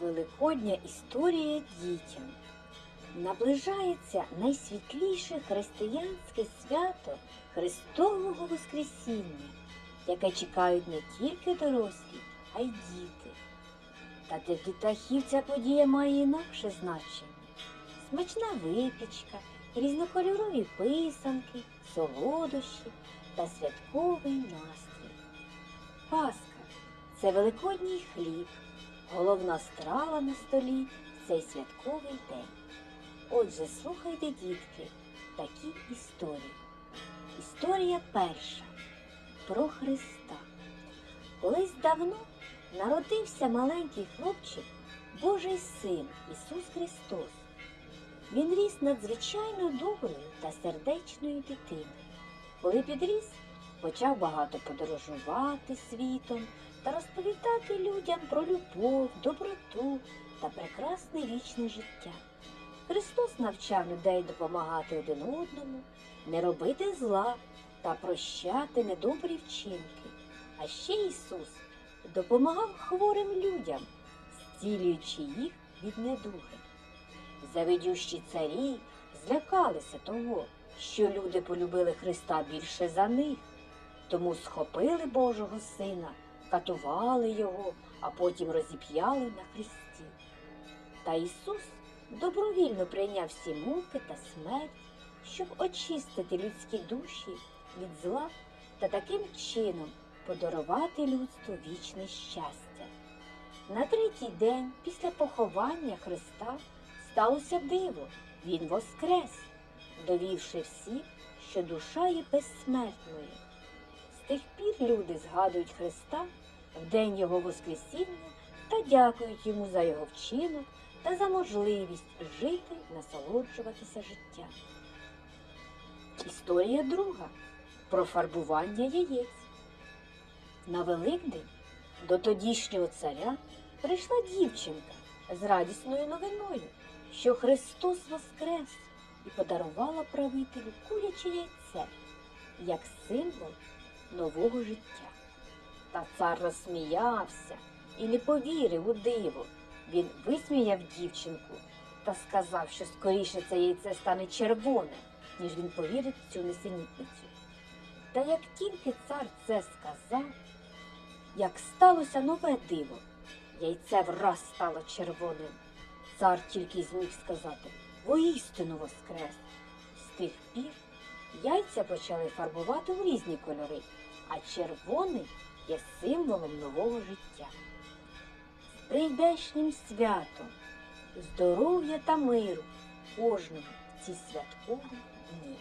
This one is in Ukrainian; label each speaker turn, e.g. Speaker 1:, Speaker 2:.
Speaker 1: Великодня історія дітям. Наближається найсвітліше християнське свято Христового Воскресіння, яке чекають не тільки дорослі, а й діти. Та для дітахів ця подія має інакше значення. Смачна випічка, різнокольорові писанки, солодощі та святковий настрій. Пасха це великодній хліб, головна страва на столі в цей святковий день. Отже, слухайте, дітки, такі історії. Історія перша про Христа. Колись давно народився маленький хлопчик, Божий син Ісус Христос. Він ріс надзвичайно доброю та сердечною дитиною. Коли підріс, почав багато подорожувати світом та розповідати людям про любов, доброту та прекрасне вічне життя. Христос навчав людей допомагати один одному, не робити зла та прощати недобрі вчинки. А ще Ісус допомагав хворим людям, зцілюючи їх від недуги. Завидющі царі злякалися того, що люди полюбили Христа більше за них, тому схопили Божого Сина, катували його, а потім розіп'яли на хресті. Та Ісус добровільно прийняв всі муки та смерть, щоб очистити людські душі від зла та таким чином подарувати людству вічне щастя. На третій день після поховання Христа сталося диво. Він воскрес, довівши всіх, що душа є безсмертною. Тих пір люди згадують Христа в день Його Воскресіння та дякують йому за його вчинок та за можливість жити, насолоджуватися життям. Історія друга про фарбування яєць. На Великдень до тодішнього царя прийшла дівчинка з радісною новиною, що Христос воскрес і подарувала правителю куряче яйце як символ нового життя. Та цар розсміявся і не повірив у диво. Він висміяв дівчинку та сказав, що скоріше це яйце стане червоне, ніж він повірить в цю несенітницю. Та як тільки цар це сказав, як сталося нове диво, яйце враз стало червоним. Цар тільки зміг сказати воістину воскрес. З тих пір яйця почали фарбувати в різні кольори, а червоний є символом нового життя. З прийдешнім святом, здоров'я та миру кожному ці святкові дні.